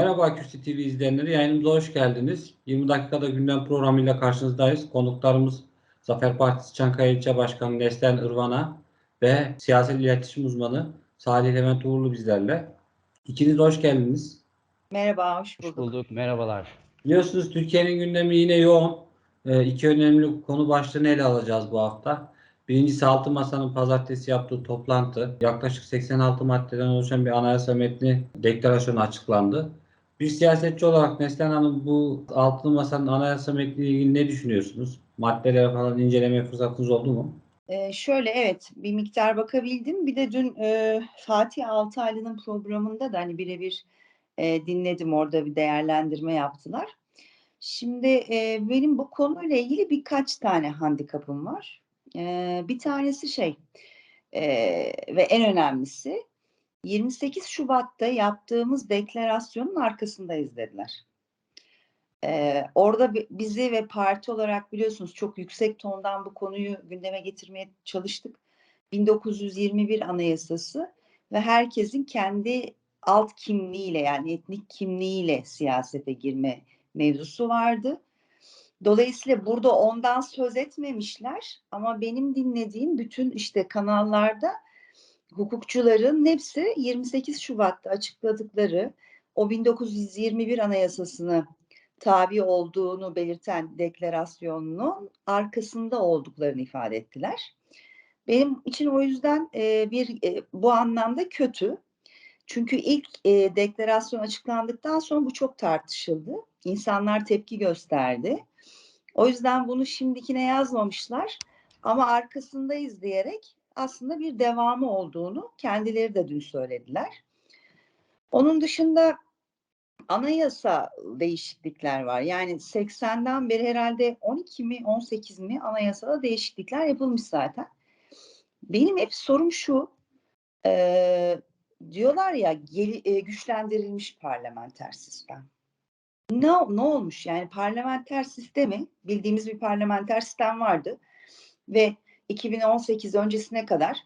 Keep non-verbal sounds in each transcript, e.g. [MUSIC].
Merhaba Aküsti TV izleyenleri, yayınımıza hoş geldiniz. 20 dakikada gündem programıyla karşınızdayız. Konuklarımız Zafer Partisi Çankaya İlçe Başkanı Neslihan Irvana ve siyaset iletişim uzmanı Salih Levent Uğurlu bizlerle. İkiniz de hoş geldiniz. Merhaba, hoş Hoş bulduk. bulduk. Merhabalar. Biliyorsunuz Türkiye'nin gündemi yine yoğun. Ee, iki önemli konu başlığını ele alacağız bu hafta. Birincisi Altı Masa'nın pazartesi yaptığı toplantı. Yaklaşık 86 maddeden oluşan bir anayasa metni deklarasyonu açıklandı. Bir siyasetçi olarak Neslihan Hanım bu Altılı Masa'nın anayasa metniyle ilgili ne düşünüyorsunuz? Maddelere falan inceleme fırsatınız oldu mu? Ee, şöyle evet bir miktar bakabildim. Bir de dün e, Fatih Altaylı'nın programında da hani birebir e, dinledim orada bir değerlendirme yaptılar. Şimdi e, benim bu konuyla ilgili birkaç tane handikapım var. E, bir tanesi şey e, ve en önemlisi 28 Şubat'ta yaptığımız deklarasyonun arkasındayız dediler. Ee, orada bi- bizi ve parti olarak biliyorsunuz çok yüksek tondan bu konuyu gündeme getirmeye çalıştık. 1921 Anayasası ve herkesin kendi alt kimliğiyle yani etnik kimliğiyle siyasete girme mevzusu vardı. Dolayısıyla burada ondan söz etmemişler ama benim dinlediğim bütün işte kanallarda hukukçuların hepsi 28 Şubat'ta açıkladıkları o 1921 Anayasasını tabi olduğunu belirten deklarasyonun arkasında olduklarını ifade ettiler. Benim için o yüzden e, bir e, bu anlamda kötü. Çünkü ilk e, deklarasyon açıklandıktan sonra bu çok tartışıldı. İnsanlar tepki gösterdi. O yüzden bunu şimdikine yazmamışlar ama arkasındayız diyerek aslında bir devamı olduğunu kendileri de dün söylediler. Onun dışında anayasa değişiklikler var. Yani 80'den beri herhalde 12 mi 18 mi anayasada değişiklikler yapılmış zaten. Benim hep sorum şu. e, diyorlar ya geli- e, güçlendirilmiş parlamenter sistem. Ne, ne olmuş yani parlamenter sistemi bildiğimiz bir parlamenter sistem vardı ve 2018 öncesine kadar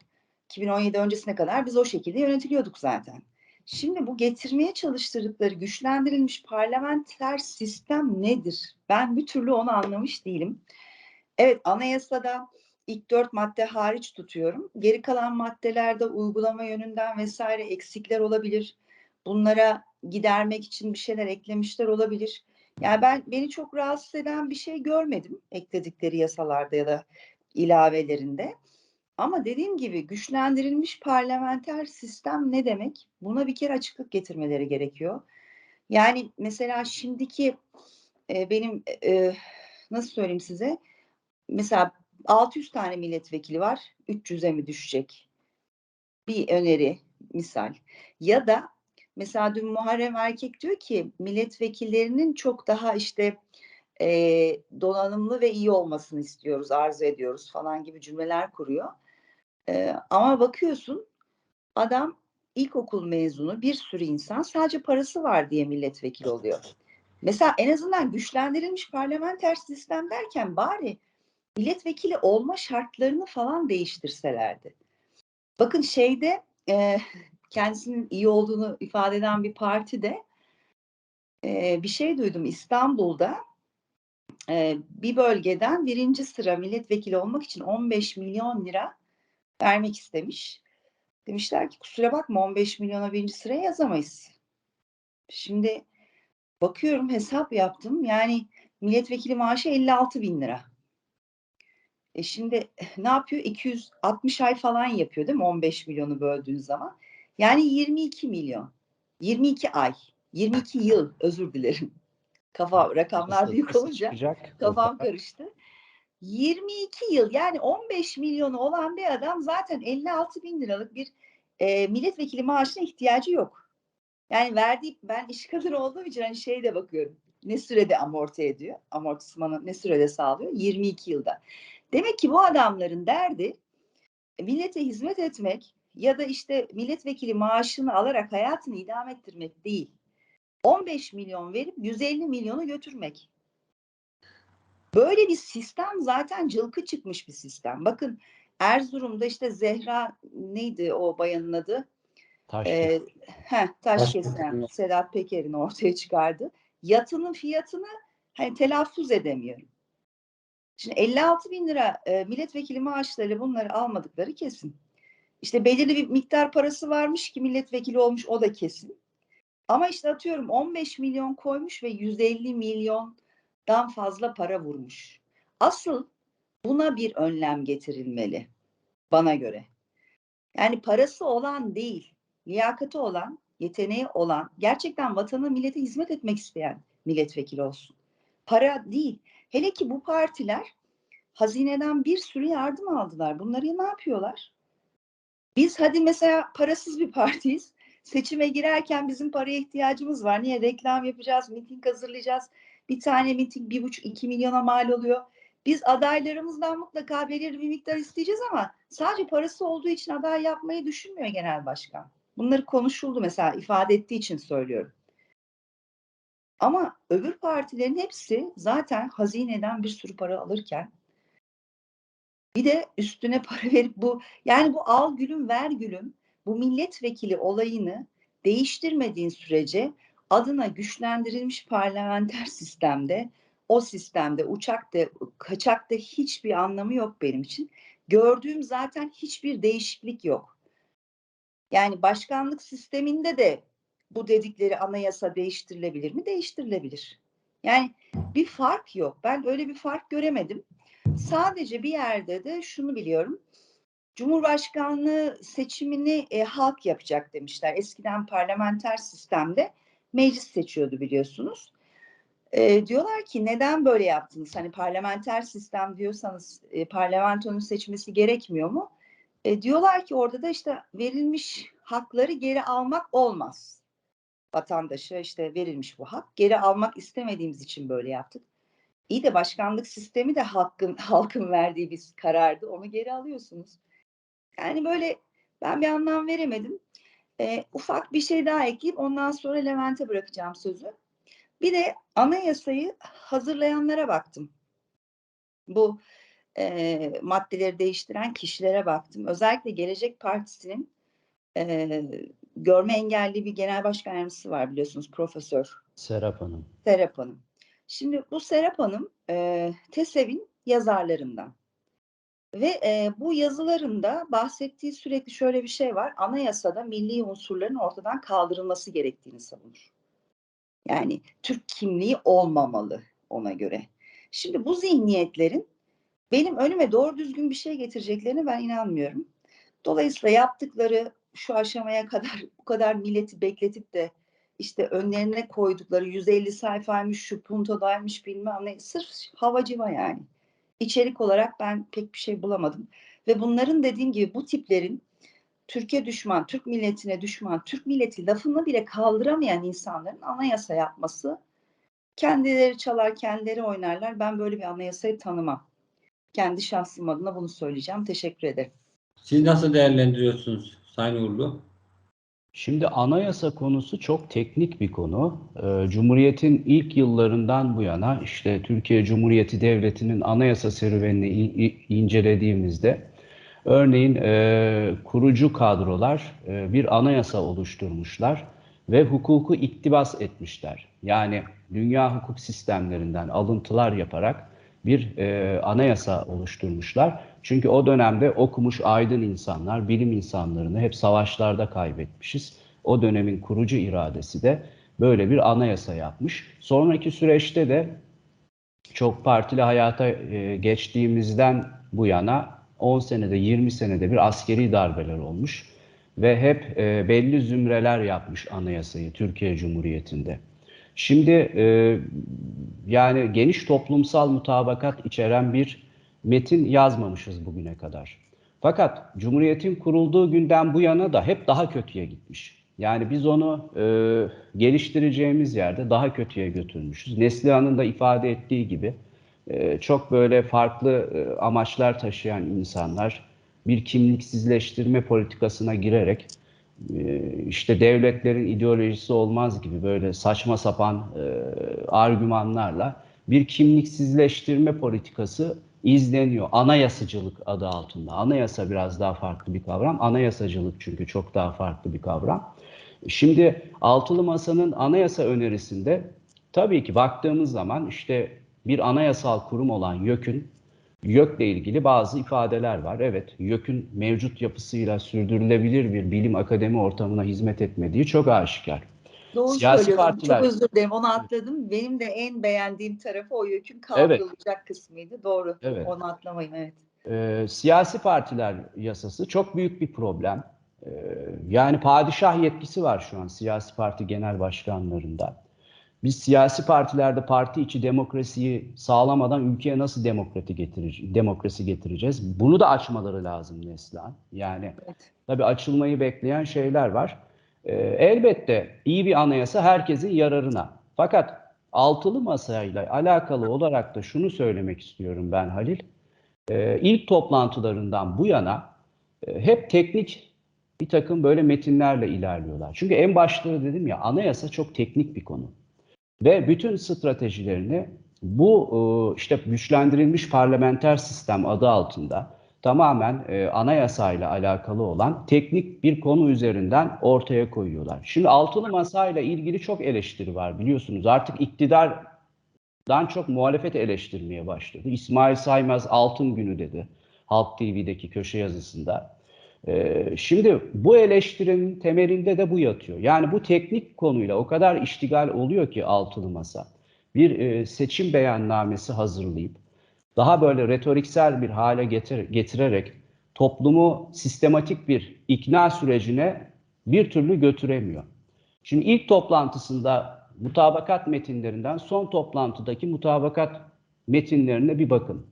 2017 öncesine kadar biz o şekilde yönetiliyorduk zaten. Şimdi bu getirmeye çalıştırdıkları güçlendirilmiş parlamenter sistem nedir? Ben bir türlü onu anlamış değilim. Evet anayasada ilk dört madde hariç tutuyorum. Geri kalan maddelerde uygulama yönünden vesaire eksikler olabilir. Bunlara gidermek için bir şeyler eklemişler olabilir. Yani ben beni çok rahatsız eden bir şey görmedim ekledikleri yasalarda ya da ilavelerinde. Ama dediğim gibi güçlendirilmiş parlamenter sistem ne demek? Buna bir kere açıklık getirmeleri gerekiyor. Yani mesela şimdiki e, benim e, nasıl söyleyeyim size? Mesela 600 tane milletvekili var. 300'e mi düşecek? Bir öneri misal. Ya da mesela dün Muharrem Erkek diyor ki milletvekillerinin çok daha işte e, donanımlı ve iyi olmasını istiyoruz, arzu ediyoruz falan gibi cümleler kuruyor. E, ama bakıyorsun adam ilkokul mezunu bir sürü insan sadece parası var diye milletvekili oluyor. Mesela en azından güçlendirilmiş parlamenter sistem derken bari milletvekili olma şartlarını falan değiştirselerdi. Bakın şeyde e, kendisinin iyi olduğunu ifade eden bir partide e, bir şey duydum İstanbul'da e, bir bölgeden birinci sıra milletvekili olmak için 15 milyon lira vermek istemiş. Demişler ki kusura bakma 15 milyona birinci sıraya yazamayız. Şimdi bakıyorum hesap yaptım yani milletvekili maaşı 56 bin lira. E şimdi [LAUGHS] ne yapıyor? 260 ay falan yapıyor değil mi? 15 milyonu böldüğün zaman. Yani 22 milyon. 22 ay. 22 yıl özür dilerim. Kafa rakamlar büyük olunca [LAUGHS] kafam karıştı. 22 yıl yani 15 milyonu olan bir adam zaten 56 bin liralık bir e, milletvekili maaşına ihtiyacı yok. Yani verdiği ben iş kadını olduğum için hani şeye de bakıyorum. Ne sürede amorti ediyor? Amortismanı ne sürede sağlıyor? 22 yılda. Demek ki bu adamların derdi e, millete hizmet etmek ya da işte milletvekili maaşını alarak hayatını idame ettirmek değil. 15 milyon verip 150 milyonu götürmek. Böyle bir sistem zaten cılkı çıkmış bir sistem. Bakın Erzurum'da işte Zehra neydi o bayanın adı? Taş e, heh, taş kesen. Sedat Peker'in ortaya çıkardı. Yatının fiyatını hani telaffuz edemiyorum. Şimdi 56 bin lira e, milletvekili maaşları bunları almadıkları kesin. İşte belirli bir miktar parası varmış ki milletvekili olmuş o da kesin. Ama işte atıyorum 15 milyon koymuş ve 150 milyondan fazla para vurmuş. Asıl buna bir önlem getirilmeli bana göre. Yani parası olan değil, liyakati olan, yeteneği olan, gerçekten vatana millete hizmet etmek isteyen milletvekili olsun. Para değil. Hele ki bu partiler hazineden bir sürü yardım aldılar. Bunları ne yapıyorlar? Biz hadi mesela parasız bir partiyiz. Seçime girerken bizim paraya ihtiyacımız var. Niye? Reklam yapacağız, miting hazırlayacağız. Bir tane miting bir buçuk iki milyona mal oluyor. Biz adaylarımızdan mutlaka belirli bir miktar isteyeceğiz ama sadece parası olduğu için aday yapmayı düşünmüyor genel başkan. Bunları konuşuldu mesela ifade ettiği için söylüyorum. Ama öbür partilerin hepsi zaten hazineden bir sürü para alırken bir de üstüne para verip bu yani bu al gülüm ver gülüm bu milletvekili olayını değiştirmediğin sürece adına güçlendirilmiş parlamenter [LAUGHS] sistemde o sistemde uçakta kaçakta hiçbir anlamı yok benim için. Gördüğüm zaten hiçbir değişiklik yok. Yani başkanlık sisteminde de bu dedikleri anayasa değiştirilebilir mi? Değiştirilebilir. Yani bir fark yok. Ben öyle bir fark göremedim. Sadece bir yerde de şunu biliyorum. Cumhurbaşkanlığı seçimini e, halk yapacak demişler. Eskiden parlamenter sistemde meclis seçiyordu biliyorsunuz. E, diyorlar ki neden böyle yaptınız? Hani parlamenter sistem diyorsanız e, parlamentonun seçmesi gerekmiyor mu? E, diyorlar ki orada da işte verilmiş hakları geri almak olmaz. Vatandaşa işte verilmiş bu hak. Geri almak istemediğimiz için böyle yaptık. İyi de başkanlık sistemi de halkın [LAUGHS] halkın verdiği bir karardı. Onu geri alıyorsunuz. Yani böyle ben bir anlam veremedim. E, ufak bir şey daha ekleyip ondan sonra Levent'e bırakacağım sözü. Bir de anayasayı hazırlayanlara baktım. Bu e, maddeleri değiştiren kişilere baktım. Özellikle Gelecek Partisi'nin e, görme engelli bir genel başkan yardımcısı var biliyorsunuz Profesör Serap Hanım. Serap Hanım. Şimdi bu Serap Hanım e, TESEV'in yazarlarından. Ve e, bu yazılarında bahsettiği sürekli şöyle bir şey var. Anayasada milli unsurların ortadan kaldırılması gerektiğini savunur. Yani Türk kimliği olmamalı ona göre. Şimdi bu zihniyetlerin benim önüme doğru düzgün bir şey getireceklerine ben inanmıyorum. Dolayısıyla yaptıkları şu aşamaya kadar bu kadar milleti bekletip de işte önlerine koydukları 150 sayfaymış, şu puntodaymış bilmem ne. Sırf havacıva yani. İçerik olarak ben pek bir şey bulamadım. Ve bunların dediğim gibi bu tiplerin Türkiye düşman, Türk milletine düşman, Türk milleti lafını bile kaldıramayan insanların anayasa yapması kendileri çalar, kendileri oynarlar. Ben böyle bir anayasayı tanımam. Kendi şahsım adına bunu söyleyeceğim. Teşekkür ederim. Siz nasıl değerlendiriyorsunuz Sayın Uğurlu? Şimdi anayasa konusu çok teknik bir konu. Ee, Cumhuriyet'in ilk yıllarından bu yana işte Türkiye Cumhuriyeti Devleti'nin anayasa serüvenini incelediğimizde örneğin e, kurucu kadrolar e, bir anayasa oluşturmuşlar ve hukuku iktibas etmişler. Yani dünya hukuk sistemlerinden alıntılar yaparak bir e, anayasa oluşturmuşlar. Çünkü o dönemde okumuş aydın insanlar, bilim insanlarını hep savaşlarda kaybetmişiz. O dönemin kurucu iradesi de böyle bir anayasa yapmış. Sonraki süreçte de çok partili hayata e, geçtiğimizden bu yana 10 senede 20 senede bir askeri darbeler olmuş ve hep e, belli zümreler yapmış anayasayı Türkiye Cumhuriyeti'nde. Şimdi e, yani geniş toplumsal mutabakat içeren bir metin yazmamışız bugüne kadar. Fakat Cumhuriyet'in kurulduğu günden bu yana da hep daha kötüye gitmiş. Yani biz onu e, geliştireceğimiz yerde daha kötüye götürmüşüz. Neslihan'ın da ifade ettiği gibi e, çok böyle farklı e, amaçlar taşıyan insanlar bir kimliksizleştirme politikasına girerek e, işte devletlerin ideolojisi olmaz gibi böyle saçma sapan e, argümanlarla bir kimliksizleştirme politikası izleniyor. Anayasacılık adı altında. Anayasa biraz daha farklı bir kavram. Anayasacılık çünkü çok daha farklı bir kavram. Şimdi Altılı Masa'nın anayasa önerisinde tabii ki baktığımız zaman işte bir anayasal kurum olan YÖK'ün YÖK'le ilgili bazı ifadeler var. Evet, YÖK'ün mevcut yapısıyla sürdürülebilir bir bilim akademi ortamına hizmet etmediği çok aşikar. Doğru Siyasi söylüyorsun. partiler- Çok özür dilerim. Onu atladım. Benim de en beğendiğim tarafı o yükün Evet. kaldırılacak kısmıydı. Doğru. Evet. Onu atlamayın. Evet. Ee, siyasi partiler yasası çok büyük bir problem. Ee, yani padişah yetkisi var şu an siyasi parti genel başkanlarında. Biz siyasi partilerde parti içi demokrasiyi sağlamadan ülkeye nasıl demokrati getireceğiz, demokrasi getireceğiz? Bunu da açmaları lazım Neslihan. Yani Evet. tabii açılmayı bekleyen şeyler var. Ee, elbette iyi bir anayasa herkesin yararına. Fakat altılı masayla alakalı olarak da şunu söylemek istiyorum ben Halil. Ee, ilk toplantılarından bu yana e, hep teknik bir takım böyle metinlerle ilerliyorlar. Çünkü en başları dedim ya anayasa çok teknik bir konu. Ve bütün stratejilerini bu e, işte güçlendirilmiş parlamenter sistem adı altında tamamen e, anayasayla alakalı olan teknik bir konu üzerinden ortaya koyuyorlar. Şimdi altılı masayla ilgili çok eleştiri var biliyorsunuz. Artık iktidardan çok muhalefet eleştirmeye başladı. İsmail Saymaz altın günü dedi Halk TV'deki köşe yazısında. Ee, şimdi bu eleştirinin temelinde de bu yatıyor. Yani bu teknik konuyla o kadar iştigal oluyor ki altılı masa. Bir e, seçim beyannamesi hazırlayıp daha böyle retoriksel bir hale getir, getirerek toplumu sistematik bir ikna sürecine bir türlü götüremiyor. Şimdi ilk toplantısında mutabakat metinlerinden son toplantıdaki mutabakat metinlerine bir bakın.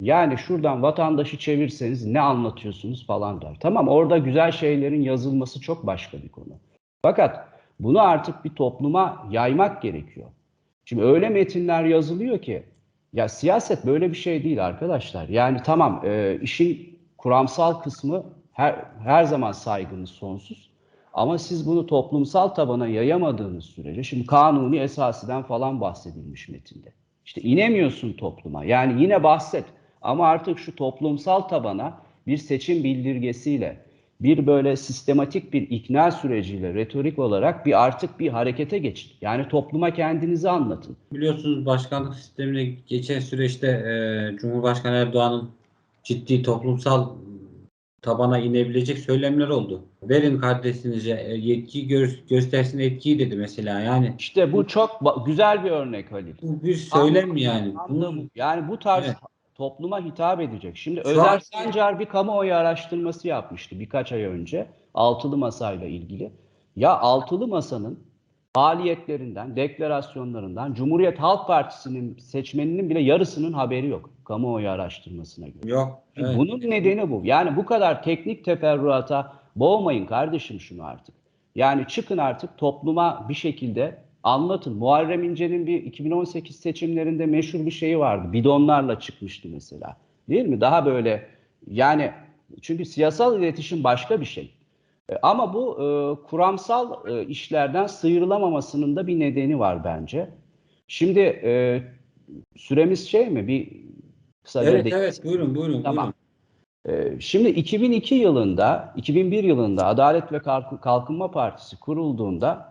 Yani şuradan vatandaşı çevirseniz ne anlatıyorsunuz falan der. Tamam orada güzel şeylerin yazılması çok başka bir konu. Fakat bunu artık bir topluma yaymak gerekiyor. Şimdi öyle metinler yazılıyor ki ya siyaset böyle bir şey değil arkadaşlar. Yani tamam e, işin kuramsal kısmı her, her zaman saygımız sonsuz. Ama siz bunu toplumsal tabana yayamadığınız sürece, şimdi kanuni esasiden falan bahsedilmiş metinde. İşte inemiyorsun topluma. Yani yine bahset. Ama artık şu toplumsal tabana bir seçim bildirgesiyle, bir böyle sistematik bir ikna süreciyle retorik olarak bir artık bir harekete geçin. Yani topluma kendinizi anlatın. Biliyorsunuz başkanlık sistemine geçen süreçte e, Cumhurbaşkanı Erdoğan'ın ciddi toplumsal tabana inebilecek söylemler oldu. Verin kardeşinize e, yetki gö- göstersin etkiyi dedi mesela. Yani İşte bu çok güzel bir örnek Halil. bu bir söylem yani. Bunu Anladım. Yani bu tarz Evet. Topluma hitap edecek. Şimdi Şu Özer an- Sancar bir kamuoyu araştırması yapmıştı birkaç ay önce altılı masayla ilgili. Ya altılı masanın faaliyetlerinden, deklarasyonlarından Cumhuriyet Halk Partisi'nin seçmeninin bile yarısının haberi yok kamuoyu araştırmasına göre. yok. Evet. Bunun nedeni bu. Yani bu kadar teknik teferruata boğmayın kardeşim şunu artık. Yani çıkın artık topluma bir şekilde anlatın. Muharrem İnce'nin bir 2018 seçimlerinde meşhur bir şeyi vardı. Bidonlarla çıkmıştı mesela. Değil mi? Daha böyle yani çünkü siyasal iletişim başka bir şey. E, Ama bu e, kuramsal e, işlerden sıyrılamamasının da bir nedeni var bence. Şimdi e, süremiz şey mi? Bir kısaca Evet de- evet buyurun buyurun. Tamam. buyurun. Ee, Şimdi 2002 yılında, 2001 yılında Adalet ve Kalk- Kalkınma Partisi kurulduğunda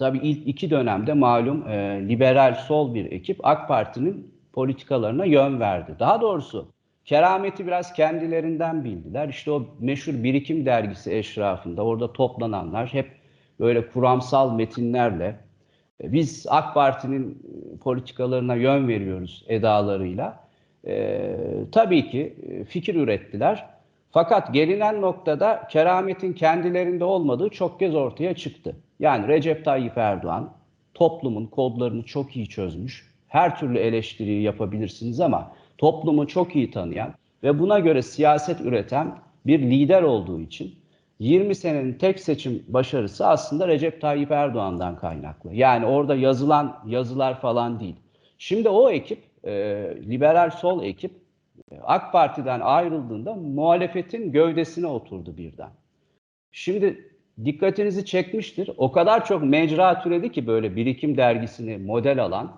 tabii ilk iki dönemde malum e, liberal sol bir ekip AK Parti'nin politikalarına yön verdi. Daha doğrusu kerameti biraz kendilerinden bildiler. İşte o meşhur Birikim dergisi eşrafında orada toplananlar hep böyle kuramsal metinlerle e, biz AK Parti'nin e, politikalarına yön veriyoruz edalarıyla. Ee, tabii ki e, fikir ürettiler. Fakat gelinen noktada kerametin kendilerinde olmadığı çok kez ortaya çıktı. Yani Recep Tayyip Erdoğan toplumun kodlarını çok iyi çözmüş. Her türlü eleştiriyi yapabilirsiniz ama toplumu çok iyi tanıyan ve buna göre siyaset üreten bir lider olduğu için 20 senenin tek seçim başarısı aslında Recep Tayyip Erdoğan'dan kaynaklı. Yani orada yazılan yazılar falan değil. Şimdi o ekip, e, liberal sol ekip e, AK Parti'den ayrıldığında muhalefetin gövdesine oturdu birden. Şimdi dikkatinizi çekmiştir. O kadar çok mecra türedi ki böyle birikim dergisini model alan.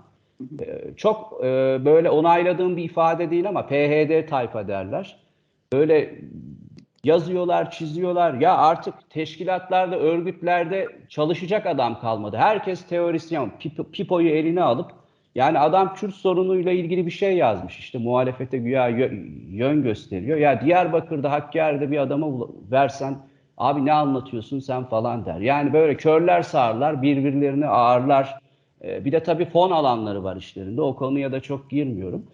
Ee, Çok e, böyle onayladığım bir ifade değil ama PHD tayfa derler. Böyle yazıyorlar, çiziyorlar. Ya artık teşkilatlarda, örgütlerde çalışacak adam kalmadı. Herkes teorisyen. Pip- Pipo'yu eline alıp yani adam Kürt sorunuyla ilgili bir şey yazmış. İşte muhalefete güya yö- yön gösteriyor. Ya Diyarbakır'da, Hakkari'de bir adama versen abi ne anlatıyorsun sen falan der. Yani böyle körler sağırlar, birbirlerini ağırlar. Ee, Bir de tabii fon alanları var işlerinde. O konuya da çok girmiyorum.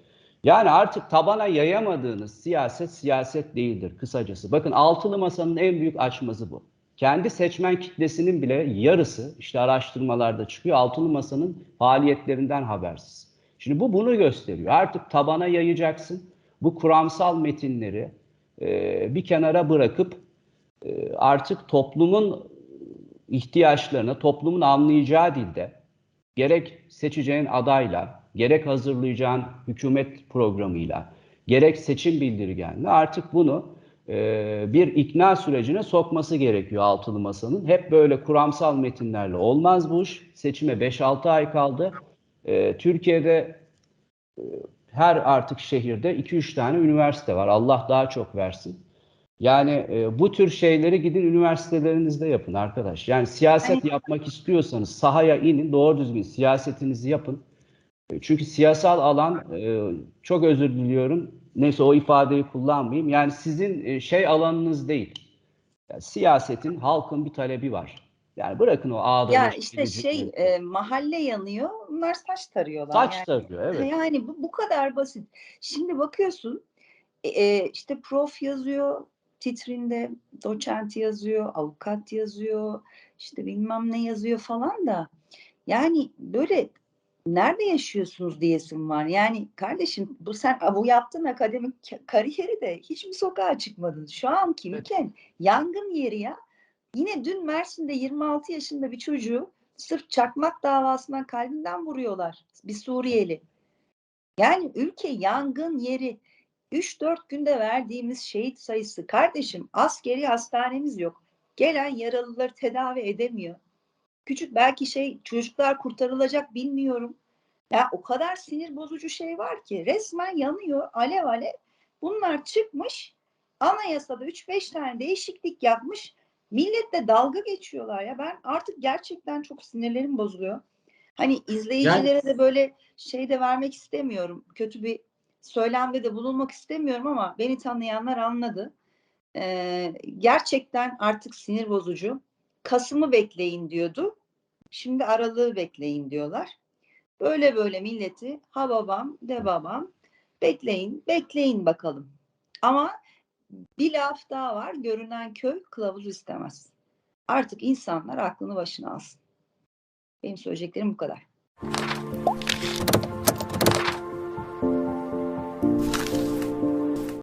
Yani artık tabana yayamadığınız siyaset siyaset değildir kısacası. Bakın altılı masanın en büyük açmazı bu. Kendi seçmen kitlesinin bile yarısı işte araştırmalarda çıkıyor altılı masanın faaliyetlerinden habersiz. Şimdi bu bunu gösteriyor. Artık tabana yayacaksın. Bu kuramsal metinleri e, bir kenara bırakıp e, artık toplumun ihtiyaçlarına, toplumun anlayacağı dilde gerek seçeceğin adayla, gerek hazırlayacağın hükümet programıyla, gerek seçim bildirgenle artık bunu e, bir ikna sürecine sokması gerekiyor altılı masanın. Hep böyle kuramsal metinlerle olmaz bu iş. Seçime 5-6 ay kaldı. E, Türkiye'de e, her artık şehirde 2-3 tane üniversite var. Allah daha çok versin. Yani e, bu tür şeyleri gidin üniversitelerinizde yapın arkadaş. Yani siyaset yapmak istiyorsanız sahaya inin, doğru düzgün siyasetinizi yapın. E, Çünkü siyasal alan e, çok özür diliyorum. Neyse o ifadeyi kullanmayayım. Yani sizin e, şey alanınız değil. Yani siyasetin, halkın bir talebi var. Yani bırakın o ağda Ya işte şey e, mahalle yanıyor. Bunlar saç tarıyorlar. saç yani. tarıyor evet. [LAUGHS] Yani bu, bu kadar basit. Şimdi bakıyorsun e, e, işte prof yazıyor titrinde, doçent yazıyor, avukat yazıyor, işte bilmem ne yazıyor falan da yani böyle nerede yaşıyorsunuz diyesim var. Yani kardeşim bu sen bu yaptığın akademik ka- kariyeri de hiç mi sokağa çıkmadın? Şu an kimken yangın yeri ya. Yine dün Mersin'de 26 yaşında bir çocuğu sırf çakmak davasından kalbinden vuruyorlar. Bir Suriyeli. Yani ülke yangın yeri. 3-4 günde verdiğimiz şehit sayısı. Kardeşim askeri hastanemiz yok. Gelen yaralıları tedavi edemiyor. Küçük belki şey çocuklar kurtarılacak bilmiyorum. Ya o kadar sinir bozucu şey var ki resmen yanıyor alev alev. Bunlar çıkmış anayasada 3-5 tane değişiklik yapmış. Milletle dalga geçiyorlar ya. Ben artık gerçekten çok sinirlerim bozuluyor. Hani izleyicilere de böyle şey de vermek istemiyorum. Kötü bir söylemde de bulunmak istemiyorum ama beni tanıyanlar anladı. Ee, gerçekten artık sinir bozucu. Kasım'ı bekleyin diyordu. Şimdi aralığı bekleyin diyorlar. Böyle böyle milleti ha babam de babam bekleyin bekleyin bakalım. Ama bir laf daha var. Görünen köy kılavuz istemez. Artık insanlar aklını başına alsın. Benim söyleyeceklerim bu kadar.